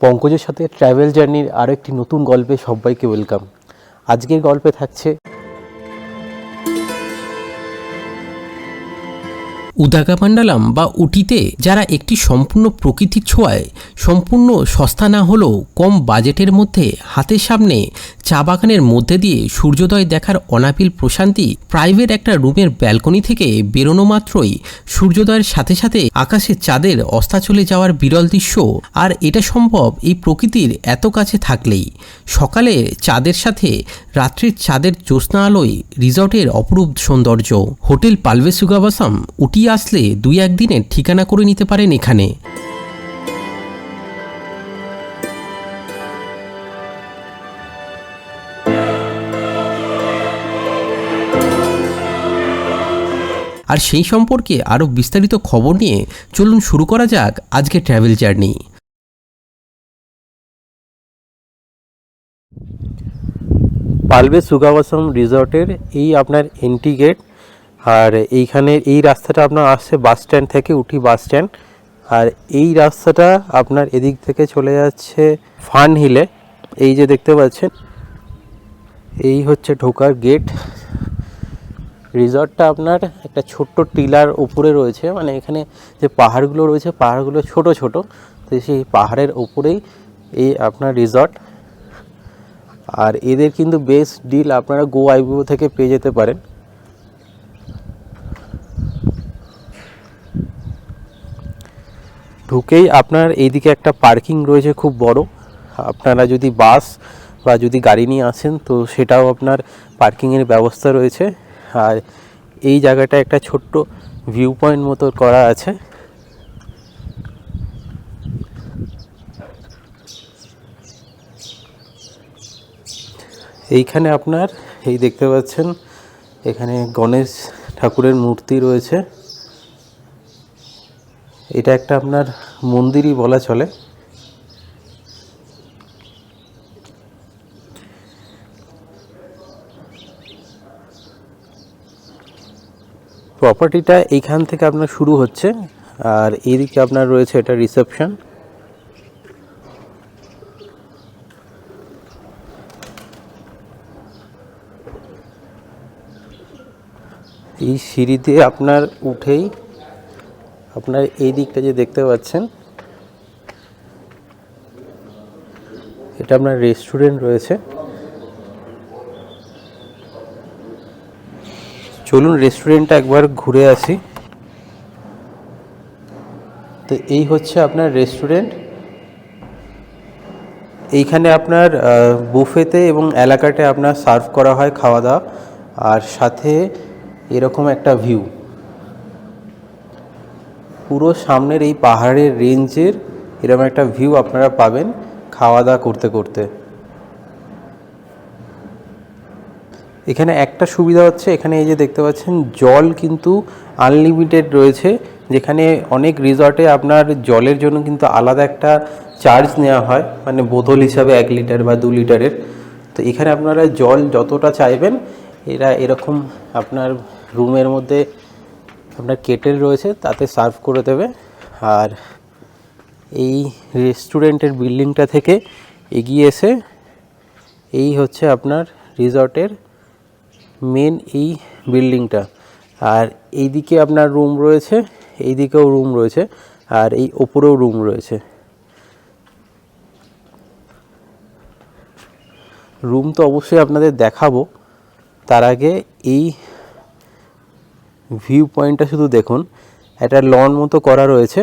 পঙ্কজের সাথে ট্রাভেল জার্নির আরও একটি নতুন গল্পে সবাইকে ওয়েলকাম আজকের গল্পে থাকছে উদাগামান্ডালাম বা উটিতে যারা একটি সম্পূর্ণ প্রকৃতির ছোঁয়ায়, সম্পূর্ণ সস্তা না হলেও কম বাজেটের মধ্যে হাতের সামনে চা বাগানের মধ্যে দিয়ে সূর্যোদয় দেখার অনাপিল প্রশান্তি প্রাইভেট একটা রুমের ব্যালকনি থেকে বেরোনো মাত্রই সূর্যোদয়ের সাথে সাথে আকাশে চাঁদের অস্তা চলে যাওয়ার বিরল দৃশ্য। আর এটা সম্ভব এই প্রকৃতির এত কাছে থাকলেই। সকালে চাঁদের সাথে, রাত্রির চাঁদের জ্যোৎস্না আলোয় রিসর্টের অপরূপ সৌন্দর্য। হোটেল পালভে সুগাবাসাম উটি আসলে দুই একদিনের ঠিকানা করে নিতে পারেন এখানে। আর সেই সম্পর্কে আরও বিস্তারিত খবর নিয়ে চলুন শুরু করা যাক আজকে ট্রাভেল জার্নি। পালবে সুগাবাসম রিসর্টের এই আপনার এন্ট্রি গেট আর এইখানে এই রাস্তাটা আপনার আসছে বাস স্ট্যান্ড থেকে উঠি বাস স্ট্যান্ড। আর এই রাস্তাটা আপনার এদিক থেকে চলে যাচ্ছে ফান হিলে। এই যে দেখতে পাচ্ছেন, এই হচ্ছে ঢোকার গেট। রিসর্টটা আপনার একটা ছোট্ট টিলার উপরে রয়েছে মানে এখানে যে পাহাড়গুলো রয়েছে, পাহাড়গুলো ছোট ছোট, তো সেই পাহাড়ের উপরেই এই আপনার রিসর্ট। আর এদের কিন্তু বেস্ট ডিল, আপনারা গো আইবিও থেকে পেয়ে যেতে পারেন। ঢুকেই আপনার এইদিকে একটা পার্কিং রয়েছে খুব বড়। আপনারা যদি বাস বা যদি গাড়ি নিয়ে আসেন তো সেটাও আপনার পার্কিংয়ের ব্যবস্থা রয়েছে। আর এই জায়গাটা একটা ছোট্ট ভিউ পয়েন্ট মতো করা আছে। এইখানে আপনার, এই দেখতে পাচ্ছেন, এখানে গণেশ ঠাকুরের মূর্তি রয়েছে। এটা একটা আপনার মন্দিরই বলা চলে। প্রপার্টিটা এইখান থেকে আপনার শুরু হচ্ছে, আর এইদিকে আপনার রয়েছে এটা রিসেপশন এই সিঁড়ি দিয়ে আপনার উঠেই আপনার এই দিকটা যে দেখতে পাচ্ছেন, এটা আপনার রেস্টুরেন্ট রয়েছে। চলুন রেস্টুরেন্টটা একবার ঘুরে আসি। তো এই হচ্ছে আপনার রেস্টুরেন্ট এইখানে আপনার বুফেতে এবং এলাকাতে আপনার সার্ভ করা হয় খাওয়া দাওয়া আর সাথে এরকম একটা ভিউ পুরো সামনের এই পাহাড়ের রেঞ্জের এরকম একটা ভিউ আপনারা পাবেন খাওয়া দাওয়া করতে করতে। এখানে একটা সুবিধা হচ্ছে, এখানে এই যে দেখতে পাচ্ছেন, জল কিন্তু আনলিমিটেড রয়েছে, যেখানে অনেক রিসর্টে আপনার জলের জন্য কিন্তু আলাদা একটা চার্জ নেওয়া হয় মানে বোতল হিসাবে এক লিটার বা দু লিটারের তো এখানে আপনারা জল যতটা চাইবেন, এরা এরকম আপনার রুমের মধ্যে আপনার কেটেল রয়েছে, তাতে সার্ভ করে দেবে আর এই রেস্টুরেন্টের বিল্ডিংটা থেকে এগিয়ে এসে এই হচ্ছে আপনার রিসর্টের মেন এই বিল্ডিংটা। আর এইদিকে আপনার রুম রয়েছে, এইদিকেও রুম রয়েছে, আর এই ওপরেও রুম রয়েছে। রুম তো অবশ্যই আপনাদের দেখাবো। তার আগে এই ভিউ পয়েন্টটা শুধু দেখুন। একটা লন মতো করা রয়েছে।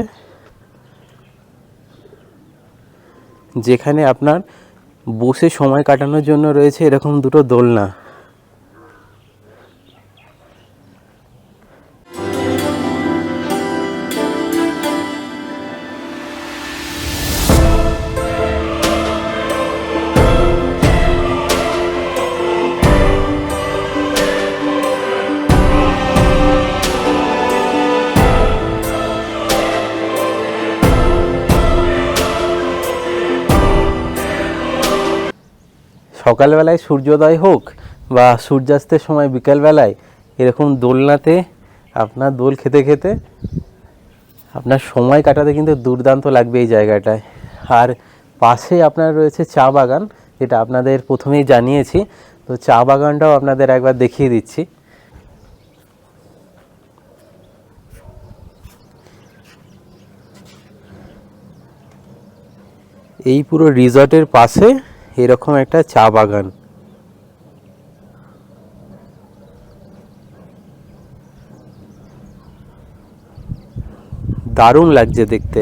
যেখানে আপনার বসে সময় কাটানোর জন্য রয়েছে এরকম দুটো দোলনা। সকালবেলায় সূর্যোদয় হোক বা সূর্যাস্তের সময় বিকালবেলায় এরকম দোলনাতে আপনার দোল খেতে খেতে আপনার সময় কাটাতে কিন্তু দুর্দান্ত লাগবে এই জায়গাটায়। আর পাশে আপনার রয়েছে চা বাগান, যেটা আপনাদের প্রথমেই জানিয়েছি। তো চা বাগানটাও আপনাদের একবার দেখিয়ে দিচ্ছি। এই পুরো রিসর্টের পাশে এরকম একটা চা বাগান। দারুণ লাগছে দেখতে।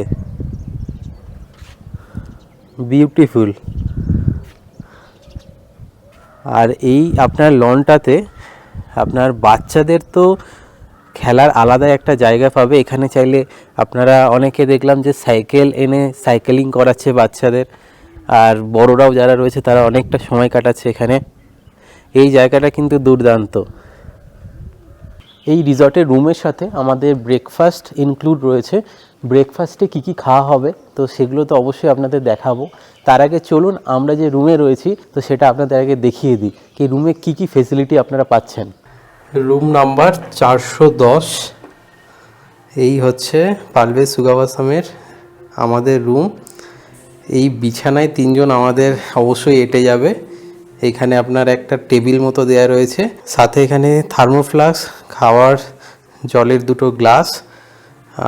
বিউটিফুল আর এই আপনার লনটাতে আপনার বাচ্চাদের তো খেলার আলাদা একটা জায়গা পাবে। এখানে চাইলে আপনারা অনেকে দেখলাম যে সাইকেল এনে সাইকেলিং করাচ্ছে বাচ্চাদের। আর বড়রাও যারা রয়েছে, তারা অনেকটা সময় কাটাচ্ছে এখানে। এই জায়গাটা কিন্তু দুর্দান্ত। এই রিসর্টের রুমের সাথে আমাদের ব্রেকফাস্ট ইনক্লুড রয়েছে। ব্রেকফাস্টে কী কী খাওয়া হবে, তো সেগুলো তো অবশ্যই আপনাদের দেখাবো। তার আগে চলুন, আমরা যে রুমে রয়েছি, তো সেটা আপনাদের আগে দেখিয়ে দিই। কি রুমে কী কী ফেসিলিটি আপনারা পাচ্ছেন? রুম নাম্বার চারশো দশ। এই হচ্ছে পালবে সুগাবাসামের আমাদের রুম এই বিছানায় তিনজন আমাদের অবশ্যই এটে যাবে। এখানে আপনার একটা টেবিল মতো দেয়া রয়েছে। সাথে এখানে থার্মোফ্লাক্স, খাওয়ার, জলের দুটো গ্লাস,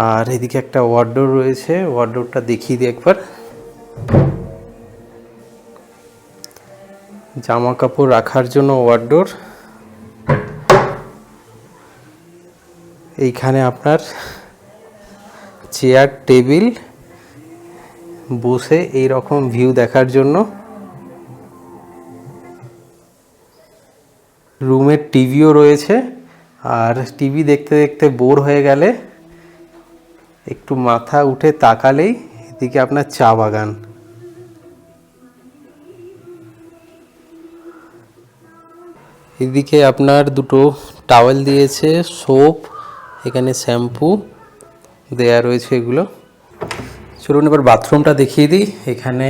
আর এদিকে একটা ওয়ার্ডোর রয়েছে। ওয়ার্ডোরটা দেখিয়ে দিই একবার। জামা কাপড় রাখার জন্য ওয়ার্ডোর এইখানে আপনার চেয়ার, টেবিল বসে এই রকম ভিউ দেখার জন্য। রুমের টিভিও রয়েছে, আর টিভি দেখতে দেখতে বোর হয়ে গেলে একটু মাথা উঠে তাকালেই এদিকে আপনার চা বাগান। এদিকে আপনার দুটো টাওয়েল দিয়েছে সোপ এখানে শ্যাম্পু দেয়া রয়েছে এগুলো। চলুন এবার বাথরুমটা দেখিয়ে দিই। এখানে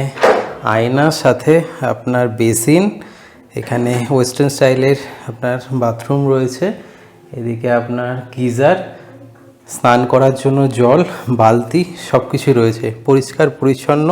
আয়নার সাথে আপনার বেসিন, এখানে ওয়েস্টার্ন স্টাইলের আপনার বাথরুম রয়েছে। এদিকে আপনার গিজার, স্নান করার জন্য জল, বালতি সব কিছুই রয়েছে। পরিষ্কার, পরিচ্ছন্ন।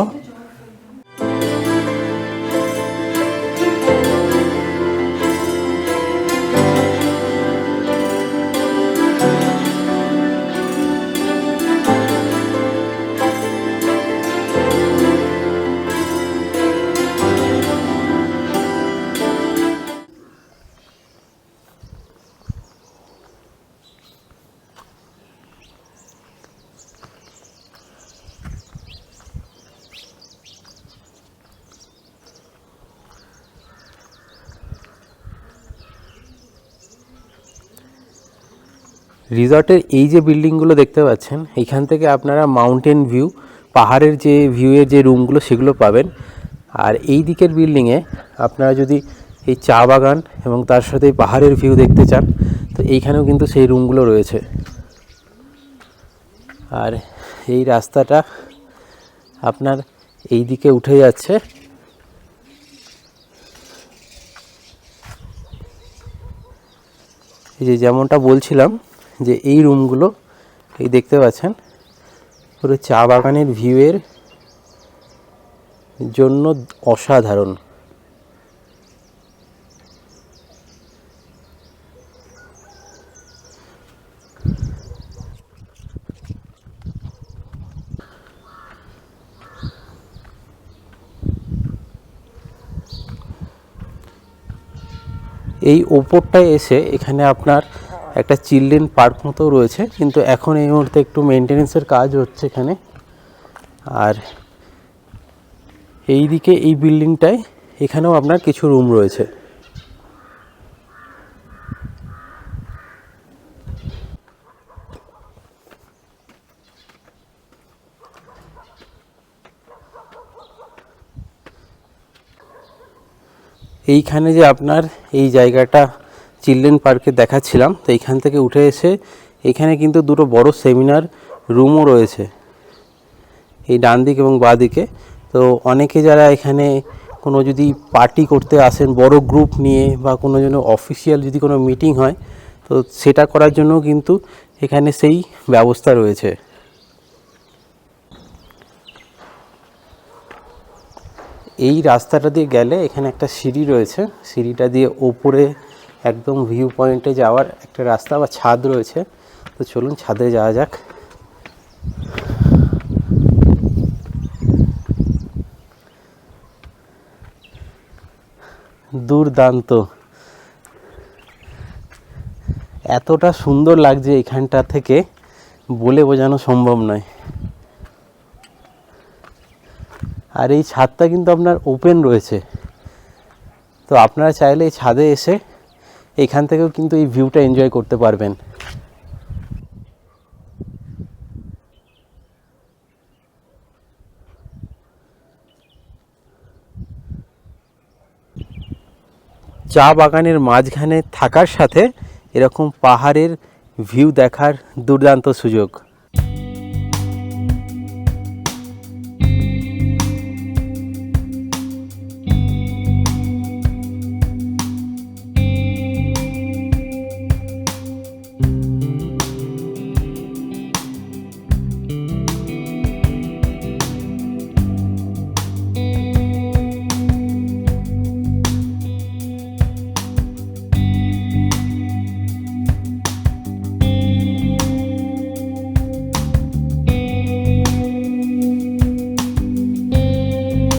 রিসর্টের এই যে বিল্ডিংগুলো দেখতে পাচ্ছেন এইখান থেকে আপনারা মাউন্টেন ভিউ, পাহাড়ের যে ভিউয়ের যে রুমগুলো সেগুলো পাবেন। আর এই দিকের বিল্ডিংয়ে আপনারা যদি এই চা বাগান এবং তার সাথে পাহাড়ের ভিউ দেখতে চান, তো এইখানেও কিন্তু সেই রুমগুলো রয়েছে। আর এই রাস্তাটা আপনার এই দিকে উঠে যাচ্ছে। এই যে যেমনটা বলছিলাম যে এই রুমগুলো এই দেখতে পাচ্ছেন, পুরো চা বাগানের ভিউয়ের জন্য অসাধারণ। এই ওপরটায় এসে এখানে আপনার একটা চিলড্রেন পার্ক মতো রয়েছে, কিন্তু এখন এই মুহূর্তে একটু মেনটেনেন্সের কাজ হচ্ছে এখানে। আর এই দিকে এই বিল্ডিংটায় এখানেও আপনার কিছু রুম রয়েছে। এইখানে যে আপনার এই জায়গাটা চিলড্রেন পার্কে দেখাচ্ছিলাম, তো এইখান থেকে উঠে এসে এখানে কিন্তু দুটো বড় সেমিনার রুমও রয়েছে, এই ডান দিক এবং বাঁ দিকে। তো অনেকে যারা এখানে কোনো যদি পার্টি করতে আসেন, বড় গ্রুপ নিয়ে বা কোনো জন্য অফিসিয়াল যদি কোনো মিটিং হয়, তো সেটা করার জন্য কিন্তু এখানে সেই ব্যবস্থা রয়েছে। এই রাস্তাটা দিয়ে গেলে এখানে একটা সিঁড়ি রয়েছে, সিঁড়িটা দিয়ে ওপরে একদম ভিউ পয়েন্টে যাওয়ার একটা রাস্তা বা ছাদ রয়েছে। তো চলুন ছাদে যাওয়া যাক। দুর্দান্ত। এতটা সুন্দর লাগছে এখানটা থেকে বলে বোঝানো সম্ভব নয়। আর এই ছাদটা কিন্তু আপনার ওপেন রয়েছে। তো আপনারা চাইলে এই ছাদে এসে এখান থেকেও কিন্তু এই ভিউটা এনজয় করতে পারবেন। চা বাগানের মাঝখানে থাকার সাথে এরকম পাহাড়ের ভিউ দেখার দুর্দান্ত সুযোগ।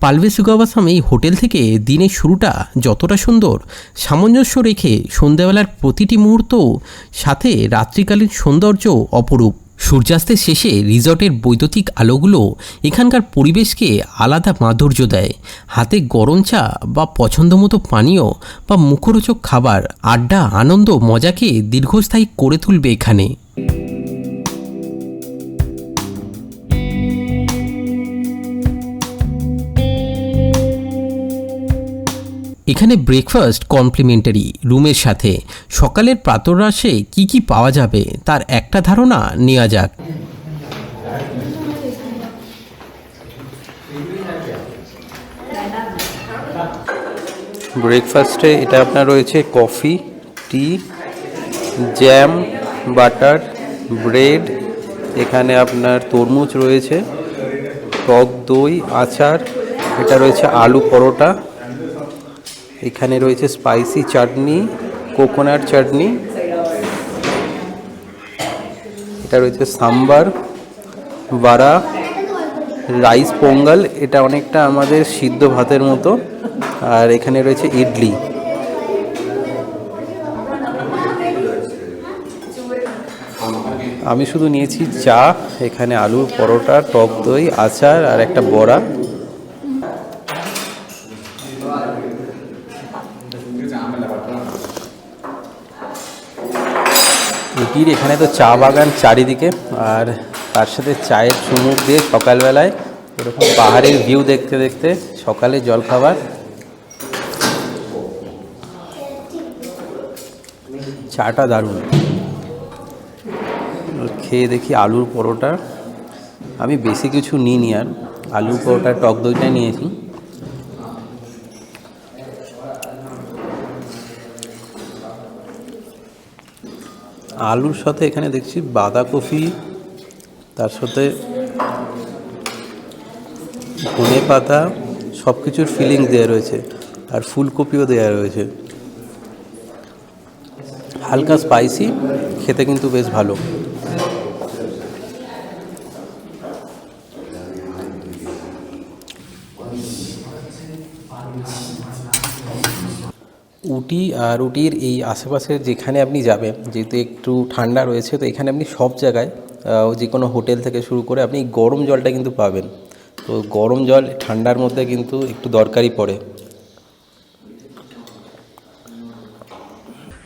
পালভে সুগাবাসাম এই হোটেল থেকে দিনের শুরুটা যতটা সুন্দর, সামঞ্জস্য রেখে সন্ধ্যাবেলার প্রতিটি মুহূর্ত সাথে রাত্রিকালীন সৌন্দর্য অপরূপ। সূর্যাস্তের শেষে রিসর্টের বৈদ্যুতিক আলোগুলো এখানকার পরিবেশকে আলাদা মাধুর্য দেয়। হাতে গরম চা বা পছন্দমতো পানীয় বা মুখরোচক খাবার, আড্ডা, আনন্দ, মজাকে দীর্ঘস্থায়ী করে তুলবে এখানে। এখানে ব্রেকফাস্ট কমপ্লিমেন্টারি রুমের সাথে। সকালের প্রাতরাশে কি কি পাওয়া যাবে? তার একটা ধারণা নেওয়া যাক। ব্রেকফাস্টে এটা আপনার রয়েছে coffee tea jam butter bread এখানে আপনার তরমুজ রয়েছে, টক দই, আচার, এটা রয়েছে আলু পরোটা। এখানে রয়েছে স্পাইসি চাটনি কোকোনাট চাটনি। এটা রয়েছে সাম্বার বাড়া রাইস পোঙ্গল। এটা অনেকটা আমাদের সিদ্ধ ভাতের মতো। আর এখানে রয়েছে ইডলি। আমি শুধু নিয়েছি চা, এখানে আলুর পরোটা, টক দই, আচার আর একটা বড়া। উটির এখানে তো চা বাগান চারিদিকে, আর তার সাথে চায়ের চুমুক দিয়ে সকালবেলায় এরকম পাহাড়ের ভিউ দেখতে দেখতে সকালে জলখাবার। চাটা দারুণ। খেয়ে দেখি আলুর পরোটা। আমি বেশি কিছু নিইনি আর, আলুর পরোটা, টক দইটাই নিয়েছি। আলুর সাথে এখানে দেখছি বাঁধাকপি, তার সাথে ধনে পাতা সব কিছুর ফিলিং দেওয়া রয়েছে, আর ফুলকপিও দেওয়া রয়েছে। হালকা স্পাইসি খেতে কিন্তু বেশ ভালো। রুটি রুটির এই আশেপাশে যেখানে আপনি যাবেন যেহেতু একটু ঠান্ডা রয়েছে তো এখানে আপনি সব জায়গায় যে কোনো হোটেল থেকে শুরু করে আপনি গরম জলটা কিন্তু পাবেন। তো গরম জল ঠান্ডার মধ্যে কিন্তু একটু দরকারই পড়ে।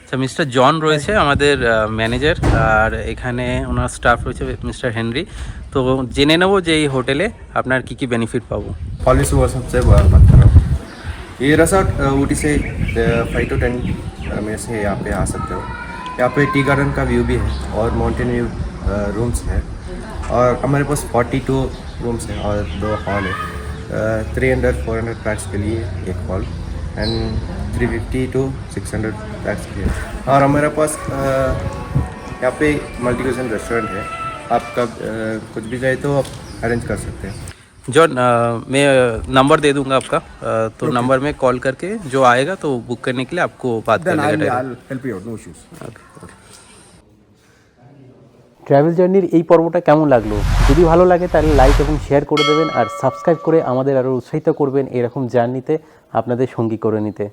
আচ্ছা মিস্টার জন রয়েছে আমাদের ম্যানেজার আর এখানে ওনার স্টাফ রয়েছে মিস্টার হেনরি। তো জেনে নেব যে এই হোটেলে আপনার কি কি বেনিফিট পাবো। পলিসি সবচেয়ে বড় ये अ, ऊटी से फाइव टू टेन में से यहाँ पे आ सकते हो। यहाँ पे टी गार्डन का व्यू भी है और माउंटेन व्यू रूम्स है। और हमारे पास फोर्टी टू रूम्स हैं और दो हॉल है। Three hundred four hundred pax के लिए एक hall and three fifty to six hundred pax के लिए। और हमारे पास यहाँ पे मल्टी रेस्टोरेंट है। आप कब कुछ भी चाहे तो आप अरेंज कर सकते हैं। जॉन अ, मैं नंबर दे दूंगा आपका अ, तो नंबर में कॉल करके जो आएगा तो बुक करने के लिए आपको बात कर Then I'll, लेगा I'll help you out, no issues. Travel জার্নির এই পর্বটা কেমন লাগলো যদি ভালো লাগে তাহলে লাইক এবং শেয়ার করে দেবেন আর সাবস্ক্রাইব করে আমাদের আরও উৎসাহিত করবেন এরকম জার্নিতে আপনাদের সঙ্গী করে নিতে